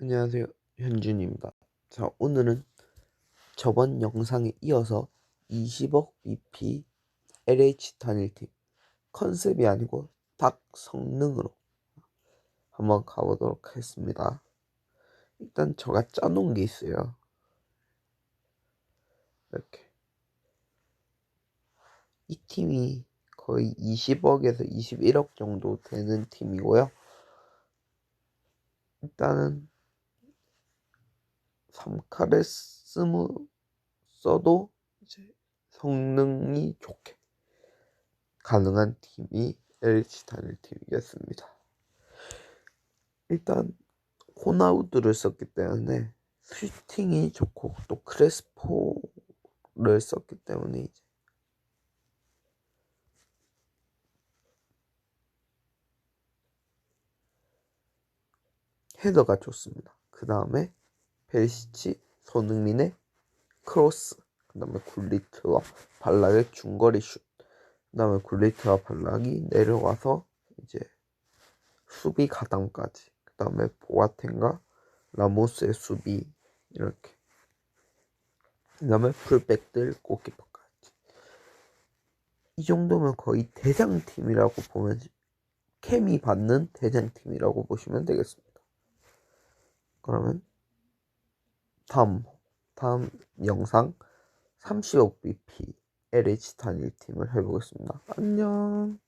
안녕하세요. 현준입니다. 자, 오늘은 저번 영상에 이어서 20억 BP LH 단일팀 컨셉이 아니고 딱 성능으로 한번 가보도록 하겠습니다. 일단 제가 짜놓은 게 있어요. 이렇게. 이 팀이 거의 20억에서 21억 정도 되는 팀이고요. 일단은 3카를 쓰무 써도 이제 성능이 좋게 가능한 팀이 LH 단일 팀이겠습니다. 일단 호나우드를 썼기 때문에 슈팅이 좋고 또 크레스포를 썼기 때문에 이제 헤더가 좋습니다. 그 다음에 벨시치, 손흥민의 크로스, 그 다음에 굴리트와 발락의 중거리 슛, 그 다음에 굴리트와 발락이 내려와서 이제 수비 가담까지, 그 다음에 보아텐과 라모스의 수비 이렇게, 그 다음에 풀백들 골키퍼까지. 이 정도면 거의 대장팀이라고 보면 케미 받는 대장팀이라고 보시면 되겠습니다. 그러면 다음 다음 영상 30억 BP LH 단일 팀을 해보겠습니다. 안녕.